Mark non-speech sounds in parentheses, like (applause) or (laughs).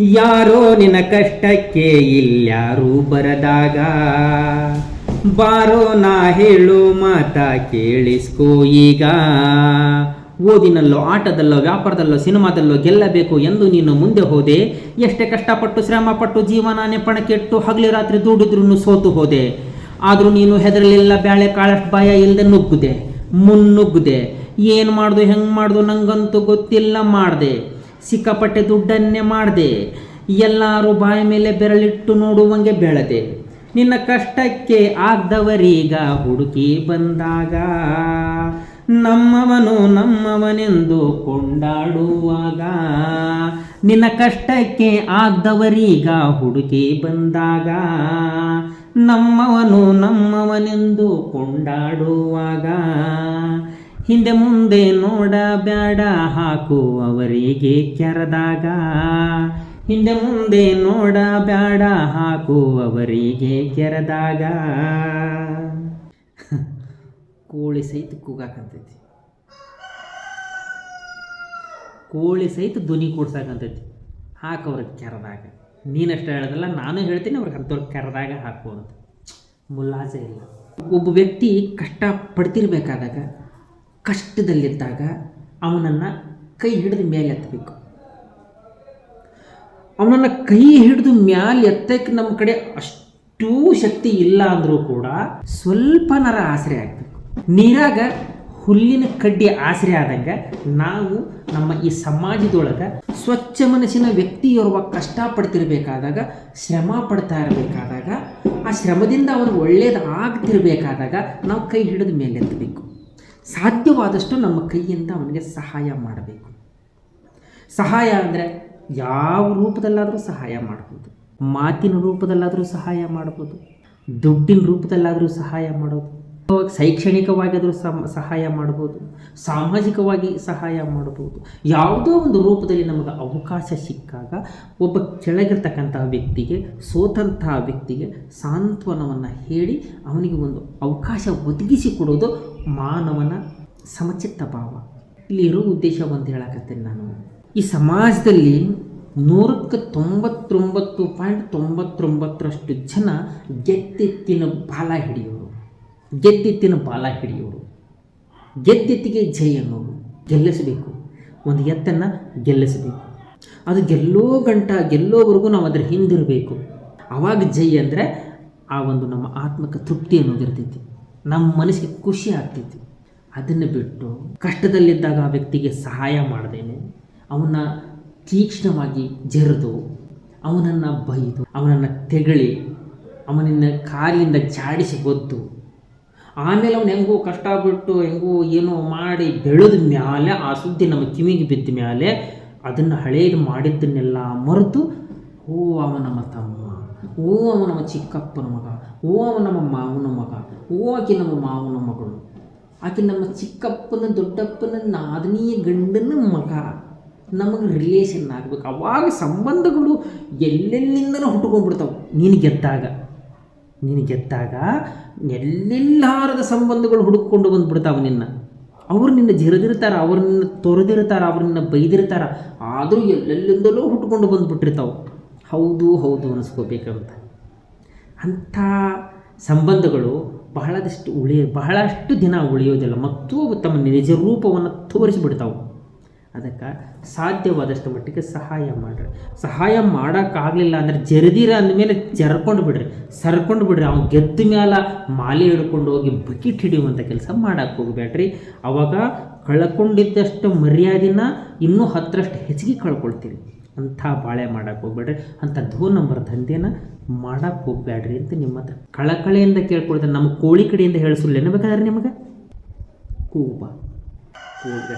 ಯಾರೋ ನಿನ್ನ ಕಷ್ಟಕ್ಕೆ ಇಲ್ಯಾರೂ ಬರದಾಗ ಬಾರೋ ನಾ ಹೇಳು ಮಾತ ಕೇಳಿಸ್ಕೋ ಈಗ. ಓದಿನಲ್ಲೋ, ಆಟದಲ್ಲೋ, ವ್ಯಾಪಾರದಲ್ಲೋ, ಸಿನಿಮಾದಲ್ಲೋ ಗೆಲ್ಲಬೇಕು ಎಂದು ನೀನು ಮುಂದೆ ಹೋದೆ. ಎಷ್ಟೇ ಕಷ್ಟಪಟ್ಟು ಶ್ರಮಪಟ್ಟು ಜೀವನ ನೆಪಣಕ್ಕೆಟ್ಟು ಹಗಲಿ ರಾತ್ರಿ ದುಡಿದ್ರೂ ಸೋತು ಹೋದೆ. ಆದರೂ ನೀನು ಹೆದರಲಿಲ್ಲ, ಬ್ಯಾಳೆ ಕಾಳಷ್ಟು ಭಯ ಇಲ್ಲದೆ ನುಗ್ಗುದೆ, ಮುನ್ನುಗ್ಗುದೆ. ಏನು ಮಾಡ್ದು, ಹೆಂಗೆ ಮಾಡ್ದು ನಂಗಂತೂ ಗೊತ್ತಿಲ್ಲ, ಮಾಡಿದೆ. ಸಿಕ್ಕಾಪಟ್ಟೆ ದುಡ್ಡನ್ನೇ ಮಾಡಿದೆ. ಎಲ್ಲರೂ ಬಾಯ ಮೇಲೆ ಬೆರಳಿಟ್ಟು ನೋಡುವಂಗೆ ಬೆಳೆದೆ. ನಿನ್ನ ಕಷ್ಟಕ್ಕೆ ಆಗ್ದವರೀಗ ಹುಡುಕಿ ಬಂದಾಗ ನಮ್ಮವನು ನಮ್ಮವನೆಂದು ಕೊಂಡಾಡುವಾಗ ನಿನ್ನ ಕಷ್ಟಕ್ಕೆ ಆಗ್ದವರೀಗ ಹುಡುಕಿ ಬಂದಾಗ ನಮ್ಮವನು ನಮ್ಮವನೆಂದು ಕೊಂಡಾಡುವಾಗ ಹಿಂದೆ ಮುಂದೆ ನೋಡ ಬ್ಯಾಡ ಹಾಕು ಅವರಿಗೆ ಕೆರೆದಾಗ. ಹಿಂದೆ ಮುಂದೆ ನೋಡ ಬ್ಯಾಡ ಹಾಕು ಅವರಿಗೆ ಕೆರೆದಾಗ. (laughs) ಕೋಳಿ ಸಹಿತ ಕೂಗಾಕಂತೈತಿ. ಕೋಳಿ ಸಹಿತ ಧ್ವನಿ ಕೂಡ್ಸಾಕಂತೈತಿ. ಹಾಕು ಅವ್ರಿಗೆ ಕೆರೆದಾಗ. ನೀನಷ್ಟು ಹೇಳೋದಲ್ಲ, ನಾನು ಹೇಳ್ತೀನಿ ಅವ್ರಿಗೆ ಅಂಥವ್ರಿಗೆ ಕೆರೆದಾಗ ಹಾಕು ಅಂತ ಮುಲಾಜೆ ಇಲ್ಲ. ಒಬ್ಬ ವ್ಯಕ್ತಿ ಕಷ್ಟ ಪಡ್ತಿರ್ಬೇಕಾದಾಗ ಕಷ್ಟದಲ್ಲಿದ್ದಾಗ ಅವನನ್ನು ಕೈ ಹಿಡಿದು ಮೇಲೆ ಎತ್ತಬೇಕು. ಅವನನ್ನು ಕೈ ಹಿಡಿದು ಮ್ಯಾಲೆ ಎತ್ತಕ್ಕೆ ನಮ್ಮ ಕಡೆ ಅಷ್ಟೂ ಶಕ್ತಿ ಇಲ್ಲ ಅಂದರೂ ಕೂಡ ಸ್ವಲ್ಪನರ ಆಸರೆ ಆಗಬೇಕು. ನೀರಾಗ ಹುಲ್ಲಿನ ಕಡ್ಡಿ ಆಸರೆ ಆದಂಗೆ ನಾವು ನಮ್ಮ ಈ ಸಮಾಜದೊಳಗೆ ಸ್ವಚ್ಛ ಮನಸ್ಸಿನ ವ್ಯಕ್ತಿಯೋರ್ವ ಕಷ್ಟಪಡ್ತಿರ್ಬೇಕಾದಾಗ, ಶ್ರಮ ಪಡ್ತಾ ಇರಬೇಕಾದಾಗ, ಆ ಶ್ರಮದಿಂದ ಅವನು ಒಳ್ಳೆಯದಾಗ್ತಿರಬೇಕಾದಾಗ ನಾವು ಕೈ ಹಿಡಿದು ಮೇಲೆ ಎತ್ತಬೇಕು. ಸಾಧ್ಯವಾದಷ್ಟು ನಮ್ಮ ಕೈಯಿಂದ ಅವನಿಗೆ ಸಹಾಯ ಮಾಡಬೇಕು. ಸಹಾಯ ಅಂದರೆ ಯಾವ ರೂಪದಲ್ಲಾದರೂ ಸಹಾಯ ಮಾಡ್ಬೋದು. ಮಾತಿನ ರೂಪದಲ್ಲಾದರೂ ಸಹಾಯ ಮಾಡ್ಬೋದು. ದುಡ್ಡಿನ ರೂಪದಲ್ಲಾದರೂ ಸಹಾಯ ಮಾಡೋದು. ಶೈಕ್ಷಣಿಕವಾಗಿಯಾದರೂ ಸಮ, ಸಹಾಯ ಮಾಡ್ಬೋದು, ಸಾಮಾಜಿಕವಾಗಿ ಸಹಾಯ ಮಾಡ್ಬೋದು. ಯಾವುದೋ ಒಂದು ರೂಪದಲ್ಲಿ ನಮಗೆ ಅವಕಾಶ ಸಿಕ್ಕಾಗ ಒಬ್ಬ ಕೆಳಗಿರ್ತಕ್ಕಂತಹ ವ್ಯಕ್ತಿಗೆ ಸೋತಂತಹ ವ್ಯಕ್ತಿಗೆ ಸಾಂತ್ವನವನ್ನು ಹೇಳಿ ಅವನಿಗೆ ಒಂದು ಅವಕಾಶ ಒದಗಿಸಿ ಕೊಡೋದು ಮಾನವನ ಸಮಚಿತ್ತ ಭಾವ. ಇಲ್ಲಿ ಇರೋ ಉದ್ದೇಶ ಒಂದು ಹೇಳಕತ್ತೇನೆ ನಾನು. ಈ ಸಮಾಜದಲ್ಲಿ ನೂರಕ್ಕೆ ತೊಂಬತ್ತೊಂಬತ್ತು ಪಾಯಿಂಟ್ ತೊಂಬತ್ತೊಂಬತ್ತರಷ್ಟು ಜನ ಗೆತ್ತೆತ್ತಿನ ಬಾಲ ಹಿಡಿಯೋರು. ಗೆದ್ದೆತ್ತಿನ ಬಾಲ ಹಿಡಿಯೋರು. ಗೆದ್ದಿತ್ತಿಗೆ ಜೈ ಅನ್ನೋರು. ಗೆಲ್ಲಿಸಬೇಕು. ಒಂದು ಎತ್ತನ್ನು ಗೆಲ್ಲಿಸಬೇಕು. ಅದು ಗೆಲ್ಲೋ ಗಂಟ ಗೆಲ್ಲೋವರೆಗೂ ನಾವು ಅದರ ಹಿಂದಿರಬೇಕು. ಆವಾಗ ಜೈ ಅಂದರೆ ಆ ಒಂದು ನಮ್ಮ ಆತ್ಮಕ್ಕೆ ತೃಪ್ತಿ ಅನ್ನೋದಿರ್ತೈತಿ ನಮ್ಮ ಮನಸ್ಸಿಗೆ ಖುಷಿ ಆಗ್ತೈತಿ. ಅದನ್ನು ಬಿಟ್ಟು ಕಷ್ಟದಲ್ಲಿದ್ದಾಗ ಆ ವ್ಯಕ್ತಿಗೆ ಸಹಾಯ ಮಾಡ್ದೇನೆ. ಅವನ್ನ ತೀಕ್ಷ್ಣವಾಗಿ ಜರಿದು, ಅವನನ್ನು ಬೈದು, ಅವನನ್ನು ತೆಗಳಿ, ಅವನನ್ನು ಕಾಲಿಂದ ಜಾಡಿಸಿ ಒದ್ದು ಆಮೇಲೆ ಅವ್ನು ಹೆಂಗೋ ಕಷ್ಟಪಟ್ಟು ಹೆಂಗೋ ಏನೋ ಮಾಡಿ ಬೆಳೆದ ಮ್ಯಾಲೆ, ಆ ಸುದ್ದಿ ನಮ್ಮ ಕಿವಿಗೆ ಬಿದ್ದ ಮ್ಯಾಲೆ ಅದನ್ನು ಹಳೇದು ಮಾಡಿದ್ದನ್ನೆಲ್ಲ ಮರೆತು ಓ ಅವ ನಮ್ಮ ತಮ್ಮ ಓ ಅವ ನಮ್ಮ ಚಿಕ್ಕಪ್ಪನ ಮಗ ಓ ಅವ ನಮ್ಮ ಮಾವನ ಮಗ ಓ ಆಕೆ ನಮ್ಮ ಮಾವನ ಮಗಳು. ಆಕೆ ನಮ್ಮ ಚಿಕ್ಕಪ್ಪನ ದೊಡ್ಡಪ್ಪನ ನಾದನೀಯ ಗಂಡನ ಮಗ. ನಮಗೆ ರಿಲೇಷನ್ ಆಗಬೇಕು. ಅವಾಗ ಸಂಬಂಧಗಳು ಎಲ್ಲೆಲ್ಲಿಂದನೂ ಹುಟ್ಕೊಂಡ್ಬಿಡ್ತಾವೆ ನೀನು ಗೆದ್ದಾಗ. ನೀನು ಗೆದ್ದಾಗ ಎಲ್ಲೆಲ್ಲಾರದ ಸಂಬಂಧಗಳು ಹುಡುಕೊಂಡು ಬಂದುಬಿಡ್ತಾವೆ ನಿನ್ನ. ಅವ್ರು ನಿನ್ನ ಜಿರದಿರ್ತಾರೆ, ಅವ್ರು ನಿನ್ನ ತೊರೆದಿರ್ತಾರೆ, ಅವ್ರು ಬೈದಿರ್ತಾರೆ, ಆದರೂ ಎಲ್ಲೆಲ್ಲಿಂದಲೂ ಹುಟ್ಕೊಂಡು ಬಂದುಬಿಟ್ಟಿರ್ತಾವೆ. ಹೌದು ಹೌದು ಅನಿಸ್ಕೋಬೇಕಂತ. ಅಂಥ ಸಂಬಂಧಗಳು ಬಹಳದಷ್ಟು ಉಳಿಯ, ಬಹಳಷ್ಟು ದಿನ ಉಳಿಯೋದಿಲ್ಲ. ಮತ್ತು ತಮ್ಮ ನಿಜ ರೂಪವನ್ನು ತೋರಿಸಿಬಿಡ್ತಾವೆ. ಅದಕ್ಕೆ ಸಾಧ್ಯವಾದಷ್ಟು ಮಟ್ಟಿಗೆ ಸಹಾಯ ಮಾಡಿರಿ. ಸಹಾಯ ಮಾಡೋಕ್ಕಾಗಲಿಲ್ಲ ಅಂದರೆ ಜರಿದಿರ ಅಂದಮೇಲೆ ಜರ್ಕೊಂಡು ಬಿಡ್ರಿ. ಸರ್ಕೊಂಡು ಬಿಡ್ರಿ. ಅವ್ನು ಗೆದ್ದ ಮೇಲೆ ಮಾಲೆ ಹಿಡ್ಕೊಂಡು ಹೋಗಿ ಬಕೆಟ್ ಹಿಡಿಯುವಂಥ ಕೆಲಸ ಮಾಡೋಕ್ಕೆ ಹೋಗ್ಬೇಡ್ರಿ ಅವಾಗ ಕಳ್ಕೊಂಡಿದ್ದಷ್ಟು ಮರ್ಯಾದಿನ ಇನ್ನೂ ಹತ್ತರಷ್ಟು ಹೆಚ್ಚಿಗೆ ಕಳ್ಕೊಳ್ತೀರಿ. ಅಂಥ ಬಾಳೆ ಮಾಡೋಕ್ಕೆ ಹೋಗ್ಬೇಡ್ರಿ ಅಂಥ ಧೋ ನಂಬರ್ ದಂಧೆನ ಮಾಡೋಕ್ಕೆ ಹೋಗ್ಬೇಡ್ರಿ ಅಂತ ನಿಮ್ಮ ಹತ್ರ ಕಳಕಳೆಯಿಂದ ಕೇಳ್ಕೊಳ್ತಾರೆ ನಮ್ಮ ಕೋಳಿ ಕಡೆಯಿಂದ ಹೇಳಿಸಲಿಲ್ಲ ಬೇಕಾದ್ರೆ ನಿಮಗೆ? ಕೂಬ. ಕೂಗ